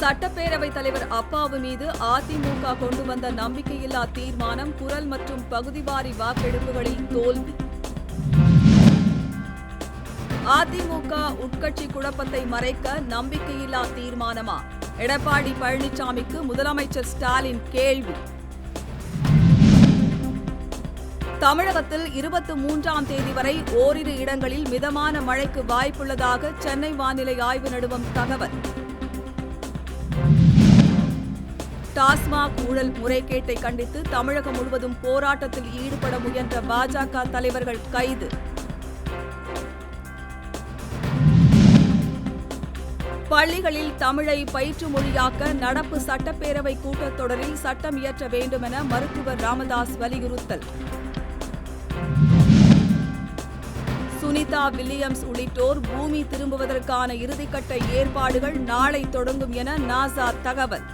சட்டப்பேரவைத் தலைவர் அப்பாவு மீது அதிமுக கொண்டு வந்த நம்பிக்கையில்லா தீர்மானம் குரல் மற்றும் பகுதிவாரி வாக்கெடுப்புகளில் தோல்வி. அதிமுக உட்கட்சி குழப்பத்தை மறைக்க நம்பிக்கையில்லா தீர்மானமா? எடப்பாடி பழனிசாமிக்கு முதலமைச்சர் ஸ்டாலின் கேள்வி. தமிழகத்தில் இருபத்தி மூன்றாம் தேதி வரை ஓரிரு இடங்களில் மிதமான மழைக்கு வாய்ப்புள்ளதாக சென்னை வானிலை ஆய்வு நடுவம் தகவல். டாஸ்மாக் ஊழல் முறைகேட்டை கண்டித்து தமிழகம் முழுவதும் போராட்டத்தில் ஈடுபட முயன்ற பாஜக தலைவர்கள் கைது. பள்ளிகளில் தமிழை பயிற்று மொழியாக்க நடப்பு சட்டப்பேரவை கூட்டத்தொடரில் சட்டம் இயற்ற வேண்டுமென மருத்துவர் ராமதாஸ் வலியுறுத்தல். சுனிதா வில்லியம்ஸ் உள்ளிட்டோர் பூமி திரும்புவதற்கான இறுதிக்கட்ட ஏற்பாடுகள் நாளை தொடங்கும் என நாசா தகவல்.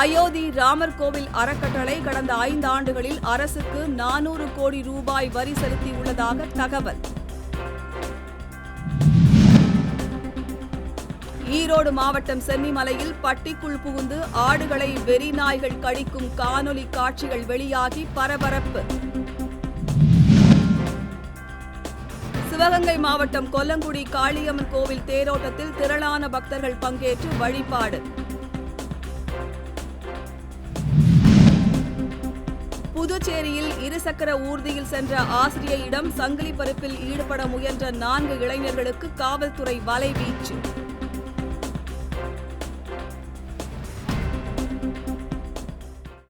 அயோத்தி ராமர் கோவில் அறக்கட்டளை கடந்த ஐந்து ஆண்டுகளில் அரசுக்கு நானூறு கோடி ரூபாய் வரி செலுத்தியுள்ளதாக தகவல். ஈரோடு மாவட்டம் சென்னிமலையில் பட்டிக்குள் புகுந்து ஆடுகளை வெறி நாய்கள் கடிக்கும் காணொலி காட்சிகள் வெளியாகி பரபரப்பு. சிவகங்கை மாவட்டம் கொல்லங்குடி காளியம்மன் கோவில் தேரோட்டத்தில் திரளான பக்தர்கள் பங்கேற்று வழிபாடு. புதுச்சேரியில் இருசக்கர ஊர்தியில் சென்ற ஆசிரியையிடம் சங்கிலி பருப்பில் ஈடுபட முயன்ற நான்கு இளைஞர்களுக்கு காவல்துறை வலைவீச்சு